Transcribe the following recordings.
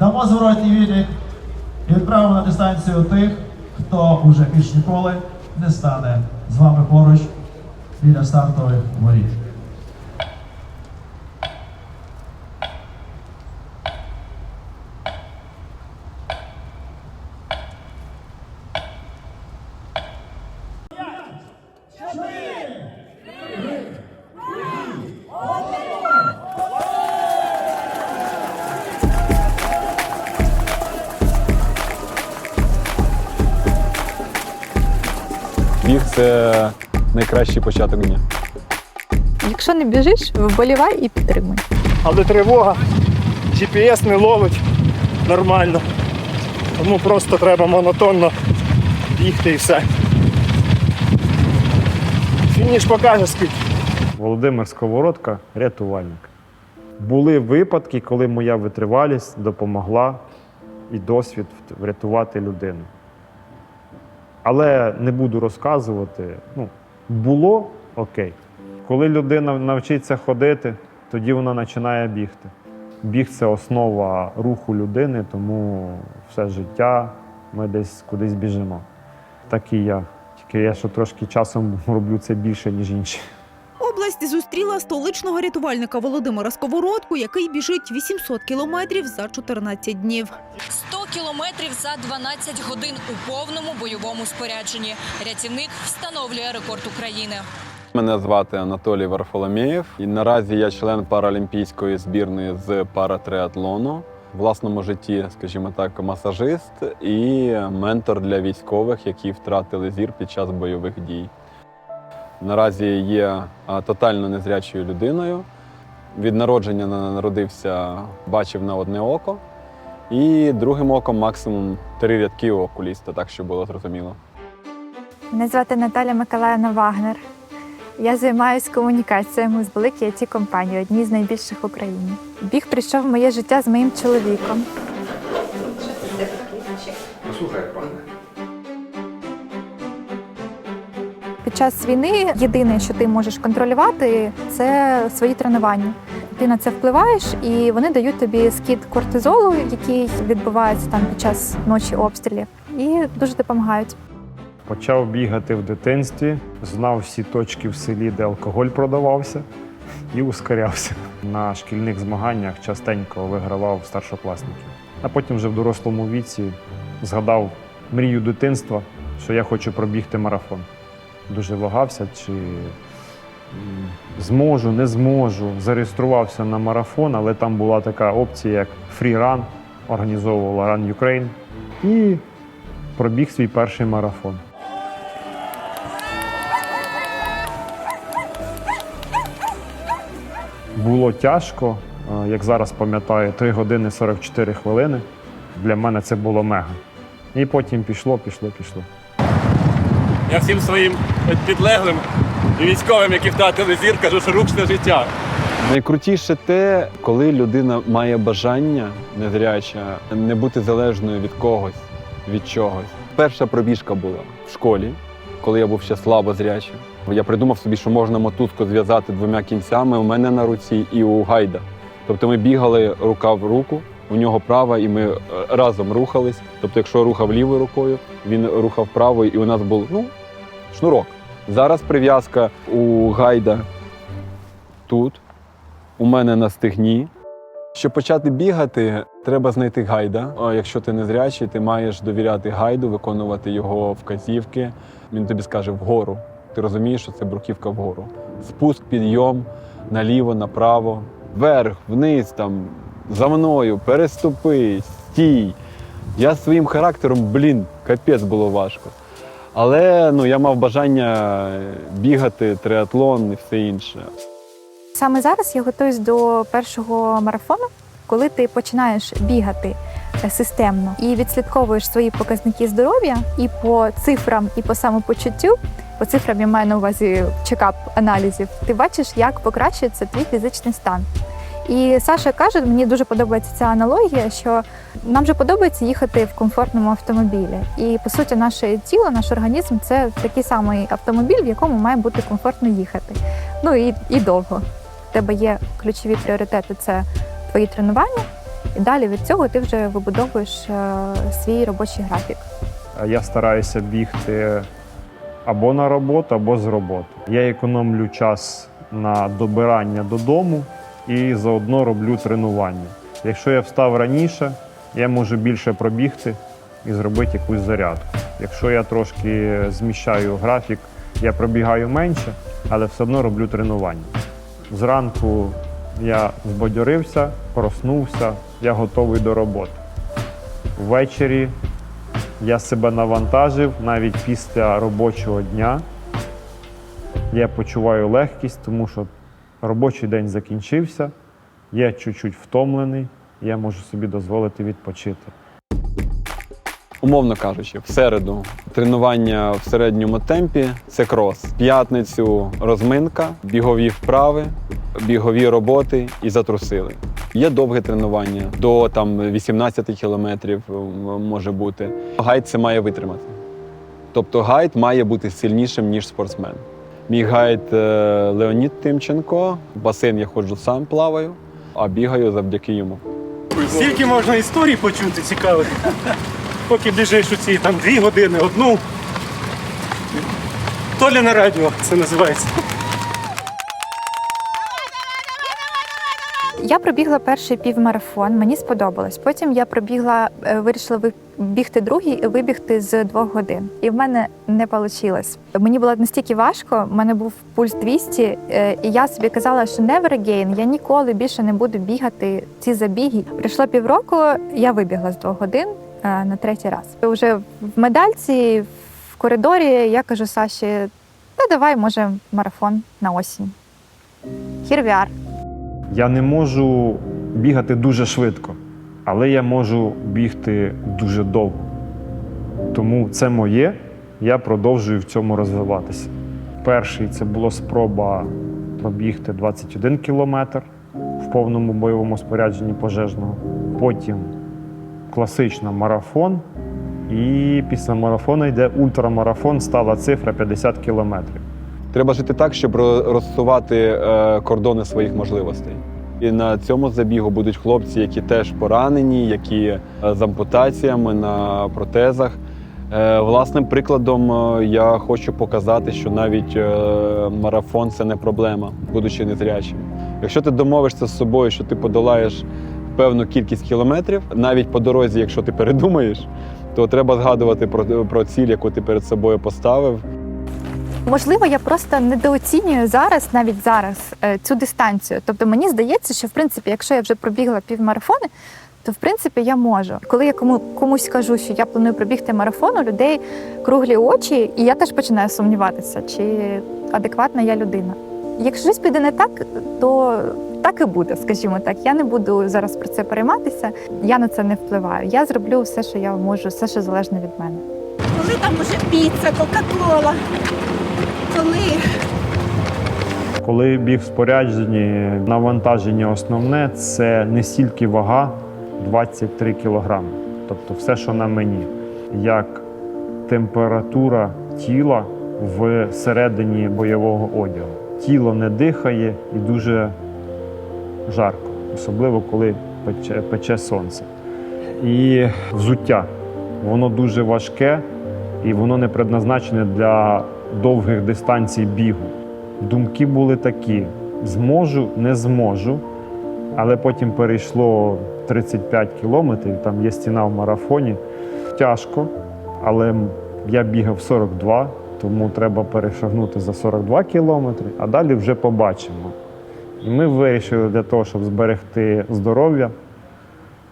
Дамо зворотній відлік і відправимо на дистанцію тих, хто уже більш ніколи не стане з вами поруч біля стартових воріт. Біг це найкращий початок дня. Якщо не біжиш, вболівай і підтримуй. але тривога, GPS не ловить нормально. Тому просто треба монотонно бігти і все. Фініш покаже скільки. Володимир Сковородка рятувальник. Були випадки, коли моя витривалість допомогла і досвід врятувати людину. Але не буду розказувати. Ну, було окей. Коли людина навчиться ходити, тоді вона починає бігти. Біг це основа руху людини, тому все життя ми десь кудись біжимо. Так і я. Тільки я що трошки часом роблю це більше, ніж інші. Область зустріла столичного рятувальника Володимира Сковородку, який біжить 800 кілометрів за 14 днів. 100 кілометрів за 12 годин у повному бойовому спорядженні. Рятівник встановлює рекорд України. Мене звати Анатолій Варфоломєєв, і наразі я член паралімпійської збірної з паратриатлону. В власному житті, скажімо так, масажист і ментор для військових, які втратили зір під час бойових дій. Наразі є тотально незрячою людиною. Від народження народився, бачив на одне око, і другим оком максимум три рядки у окуліста, так що було зрозуміло. Мене звати Наталя Миколаївна Вагнер. Я займаюся комунікаціями з великої it компанії, одній з найбільших в Україні. Біг прийшов в моє життя з моїм чоловіком. Час війни єдине, що ти можеш контролювати, це свої тренування. Ти на це впливаєш, і вони дають тобі скид кортизолу, який відбувається там під час ночі обстрілів, і дуже допомагають. Почав бігати в дитинстві, знав всі точки в селі, де алкоголь продавався, і ускорявся. На шкільних змаганнях частенько вигравав старшокласників. А потім вже в дорослому віці згадав мрію дитинства, що я хочу пробігти марафон. Дуже вагався, чи зможу, не зможу. Зареєструвався на марафон, але там була така опція, як фрі-ран, організовувала Run Ukraine. І пробіг свій перший марафон. Було тяжко, е, як зараз пам'ятаю, 3 години 44 хвилини. Для мене це було мега. І потім пішло, пішло, пішло. Я всім своїм підлеглим і військовим, які втратили зір, кажу, що ручне життя. Найкрутіше те, коли людина має бажання незряча не бути залежною від когось, від чогось. Перша пробіжка була в школі, коли я був ще слабо зрячим. Я придумав собі, що можна мотузку зв'язати двома кінцями у мене на руці і у гайда. Тобто ми бігали рука в руку, у нього права, і ми е, разом рухались. Тобто, якщо рухав лівою рукою, він рухав правою, і у нас був ну, шнурок. Зараз прив'язка у гайда тут, у мене на стегні. Щоб почати бігати, треба знайти гайда. Якщо ти незрячий, ти маєш довіряти гайду, виконувати його вказівки. Він тобі скаже вгору. Ти розумієш, що це бруківка вгору. Спуск, підйом, наліво, направо, вверх, вниз, там, за мною, переступи, стій. Я своїм характером, блін, капець було важко. Але ну, я мав бажання бігати, триатлон і все інше. Саме зараз я готуюсь до першого марафону, коли ти починаєш бігати е, системно і відслідковуєш свої показники здоров'я і по цифрам, і по самопочуттю. По цифрам я маю на увазі чекап аналізів. Ти бачиш, як покращується твій фізичний стан. І Саша каже, мені дуже подобається ця аналогія, що нам же подобається їхати в комфортному автомобілі. І по суті, наше тіло, наш організм це такий самий автомобіль, в якому має бути комфортно їхати. Ну і, і довго. У тебе є ключові пріоритети це твої тренування, І далі від цього ти вже вибудовуєш е, свій робочий графік. Я стараюся бігти або на роботу, або з роботи. Я економлю час на добирання додому і заодно роблю тренування. Якщо я встав раніше, я можу більше пробігти і зробити якусь зарядку. Якщо я трошки зміщаю графік, я пробігаю менше, але все одно роблю тренування. Зранку я збадьорився, проснувся, я готовий до роботи. Ввечері я себе навантажив навіть після робочого дня. Я почуваю легкість, тому що робочий день закінчився, я чуть-чуть втомлений, я можу собі дозволити відпочити. Умовно кажучи, в середу тренування в середньому темпі це крос. В п'ятницю розминка, бігові вправи, бігові роботи і затрусили. Є довге тренування до там 18 кілометрів може бути. Гайд це має витримати. Тобто гайд має бути сильнішим, ніж спортсмен. Мій гайд е, Леонід Тимченко. В басейн я ходжу сам плаваю, а бігаю завдяки йому. Скільки можна історій почути цікавих? Поки біжиш у ці там дві години, одну. Толя на радіо це називається. Я пробігла перший півмарафон, мені сподобалось. Потім я пробігла, е, вирішила ви- бігти другий і вибігти з двох годин. І в мене не вийшло. Мені було настільки важко, в мене був пульс 200, е, і я собі казала, що never again, я ніколи більше не буду бігати ці забіги. Прийшло півроку, я вибігла з двох годин е, на третій раз. Уже в медальці, в коридорі я кажу Саші, та давай, може, марафон на осінь. Are. Я не можу бігати дуже швидко, але я можу бігти дуже довго. Тому це моє, я продовжую в цьому розвиватися. Перший це була спроба пробігти 21 кілометр в повному бойовому спорядженні пожежного. Потім класична марафон. І після марафону йде ультрамарафон, стала цифра 50 кілометрів. Треба жити так, щоб розсувати е, кордони своїх можливостей. І на цьому забігу будуть хлопці, які теж поранені, які е, з ампутаціями на протезах. Е, власним прикладом я хочу показати, що навіть марафон це не проблема, будучи незрячим. Якщо ти домовишся з собою, що ти подолаєш певну кількість кілометрів, навіть по дорозі, якщо ти передумаєш, то треба згадувати про, про ціль, яку ти перед собою поставив, Можливо, я просто недооцінюю зараз, навіть зараз, е, цю дистанцію. Тобто мені здається, що в принципі, якщо я вже пробігла півмарафони, то в принципі я можу. Коли я кому комусь кажу, що я планую пробігти марафон, у людей круглі очі, і я теж починаю сумніватися, чи адекватна я людина. Якщо щось піде не так, то так і буде, скажімо так. Я не буду зараз про це перейматися. Я на це не впливаю. Я зроблю все, що я можу, все, що залежне від мене. Коли там уже піца, кока-кола. Коли Коли біг в спорядженні, навантаження основне це не стільки вага 23 кілограми. Тобто все, що на мені, як температура тіла в середині бойового одягу. Тіло не дихає і дуже жарко, особливо коли пече, пече сонце. І взуття воно дуже важке і воно не предназначене для довгих дистанцій бігу. Думки були такі: зможу, не зможу. Але потім перейшло 35 кілометрів, там є стіна в марафоні. Тяжко, але я бігав 42, тому треба перешагнути за 42 кілометри, а далі вже побачимо. І ми вирішили для того, щоб зберегти здоров'я,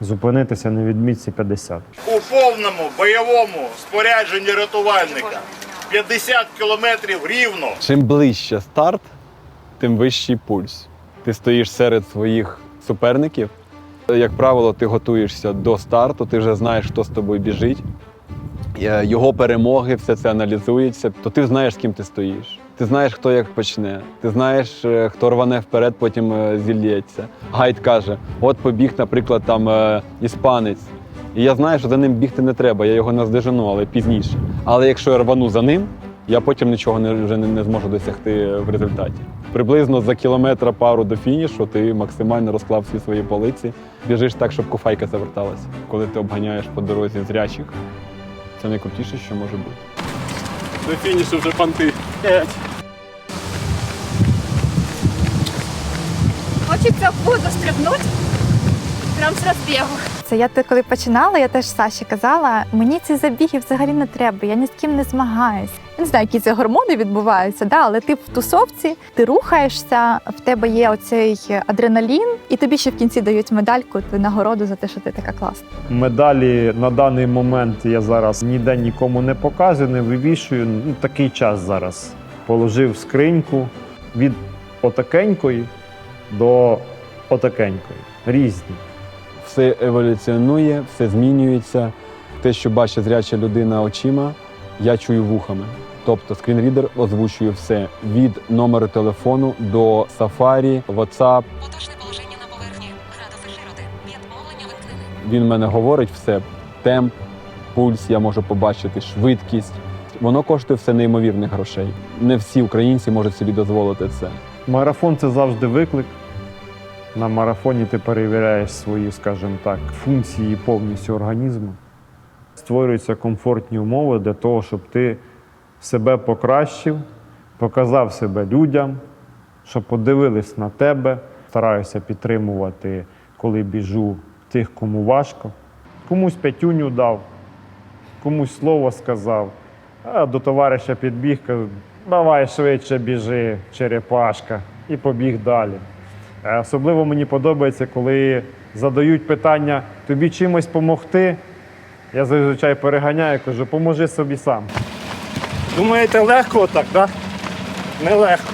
зупинитися на відмітці 50. у повному бойовому спорядженні рятувальника 50 кілометрів рівно. Чим ближче старт, тим вищий пульс. Ти стоїш серед своїх суперників. Як правило, ти готуєшся до старту, ти вже знаєш, хто з тобою біжить. Е, Його перемоги, все це аналізується, то ти знаєш, з ким ти стоїш. Ти знаєш, хто як почне. Ти знаєш, е, хто рване вперед, потім е, зілється. Гайд каже: от побіг, наприклад, там іспанець. І я знаю, що за ним бігти не треба, я його наздожену, але пізніше. Але якщо я рвану за ним, Я потім нічого не, вже не, не зможу досягти в результаті. Приблизно за кілометра пару до фінішу ти максимально розклав всі свої полиці. Біжиш так, щоб куфайка заверталася. Коли ти обганяєш по дорозі зрячих, це найкрутіше, що може бути. До фінішу вже панти. Хочеться в воду стрибнути. Прям з розбігу. Це я коли починала, я теж Саші казала, мені ці забіги взагалі не треба, я ні з ким не змагаюсь. Я не знаю, які це гормони відбуваються, да, але ти в тусовці, ти рухаєшся, в тебе є оцей адреналін, і тобі ще в кінці дають медальку, ти нагороду за те, що ти така класна. Медалі на даний момент я зараз ніде нікому не показую, не вивішую. Ну, такий час зараз. Положив скриньку від отакенької до отакенької. Різні. Все еволюціонує, все змінюється. Те, що бачить зряча людина очима, я чую вухами. Тобто скрінрідер озвучує все від номеру телефону до Safari, WhatsApp. Поточне положення на поверхні. Градуси широти. Підмовлення вимкнене. Він мене говорить все: темп, пульс, я можу побачити, швидкість. Воно коштує все неймовірних грошей. Не всі українці можуть собі дозволити це. Марафон це завжди виклик. На марафоні ти перевіряєш свої, скажімо так, функції повністю організму. Створюються комфортні умови для того, щоб ти себе покращив, показав себе людям, щоб подивились на тебе. Стараюся підтримувати, коли біжу тих, кому важко. Комусь п'ятюню дав, комусь слово сказав, а до товариша підбіг, кажу, давай швидше біжи, черепашка, і побіг далі. Е, Особливо мені подобається, коли задають питання, тобі чимось допомогти. Я зазвичай переганяю, кажу, поможи собі сам. Думаєте, легко отак, так? Да? Нелегко.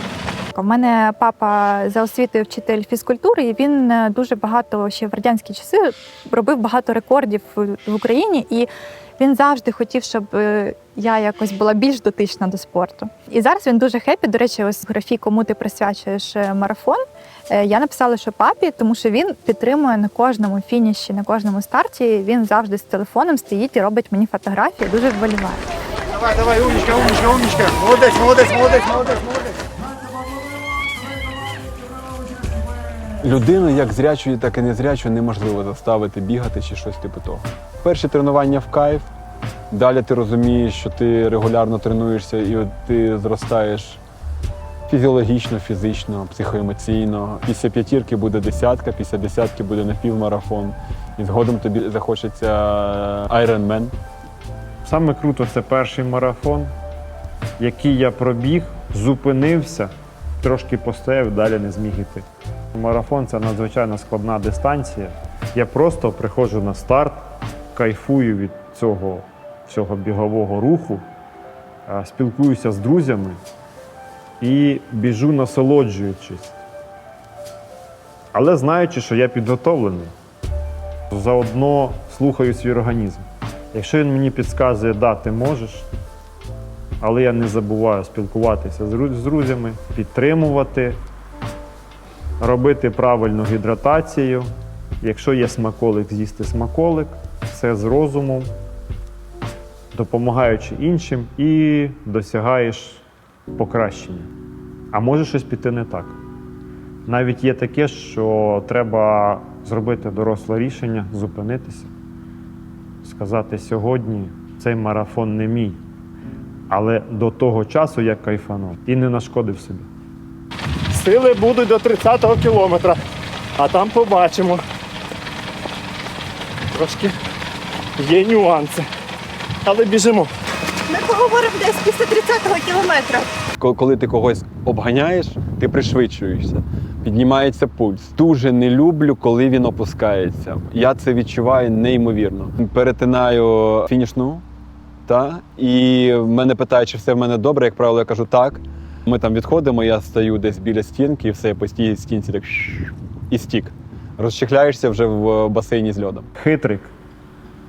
У мене папа за освітою вчитель фізкультури, і він е, дуже багато ще в радянські часи робив багато рекордів в Україні. І він завжди хотів, щоб е, я якось була більш дотична до спорту. І зараз він дуже хеппі. До речі, ось в графі, кому ти присвячуєш марафон. Е, Я написала, що папі, тому що він підтримує на кожному фініші, на кожному старті. Він завжди з телефоном стоїть і робить мені фотографії. Дуже вболіває. Давай, давай, умничка, умничка, умничка. Молодець, молодець, молодець, молодець, молодець. Людину, як зрячу, так і незрячу, неможливо заставити бігати чи щось типу того. Перші тренування в кайф. Далі ти розумієш, що ти регулярно тренуєшся і ти зростаєш фізіологічно, фізично, психоемоційно. Після п'ятірки буде десятка, після десятки буде напівмарафон. І згодом тобі захочеться Ironman. Саме круто це перший марафон, який я пробіг, зупинився, трошки постояв, далі не зміг іти. Марафон це надзвичайно складна дистанція. Я просто приходжу на старт, кайфую від цього всього бігового руху, спілкуюся з друзями і біжу насолоджуючись. Але знаючи, що я підготовлений, заодно слухаю свій організм. Якщо він мені підказує, да, ти можеш, але я не забуваю спілкуватися з друзями, підтримувати, робити правильну гідратацію. Якщо є смаколик, з'їсти смаколик, все з розумом, допомагаючи іншим, і досягаєш покращення. А може щось піти не так. Навіть є таке, що треба зробити доросле рішення, зупинитися сказати сьогодні цей марафон не мій. Але до того часу я кайфанув і не нашкодив собі. Сили будуть до 30-го кілометра, а там побачимо. Трошки є нюанси. Але біжимо. Ми поговоримо десь після 30-го кілометра. Коли ти когось обганяєш, ти пришвидшуєшся, піднімається пульс. Дуже не люблю, коли він опускається. Я це відчуваю неймовірно. Перетинаю фінішну, та, і мене питають, чи все в мене добре. Як правило, я кажу так. Ми там відходимо, я стою десь біля стінки, і все, я по стій- стінці так і стік. Розчехляєшся вже в басейні з льодом. Хитрик,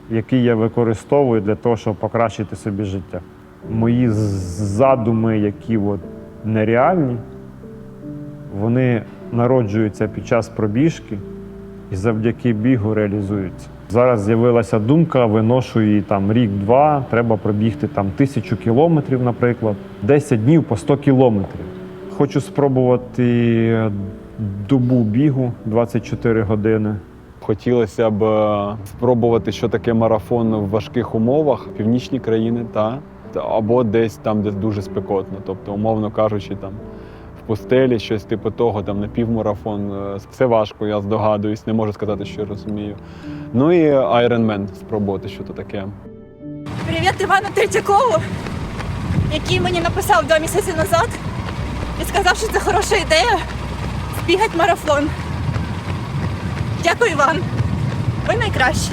який я використовую для того, щоб покращити собі життя. Мої задуми, які от нереальні, вони народжуються під час пробіжки і завдяки бігу реалізуються. Зараз з'явилася думка, виношу її там рік-два, треба пробігти там тисячу кілометрів, наприклад, 10 днів по 100 кілометрів. Хочу спробувати добу бігу 24 години. Хотілося б е, спробувати, що таке марафон в важких умовах, північні країни, та або десь там, де дуже спекотно. Тобто, умовно кажучи, там в пустелі, щось типу того, там на півмарафон. Е, Все важко, я здогадуюсь, не можу сказати, що розумію. Ну і Ironman спробувати, що то таке. Привіт Івану Третьякову, який мені написав два місяці назад і сказав, що це хороша ідея збігати марафон. Дякую, вам. Ви найкращі.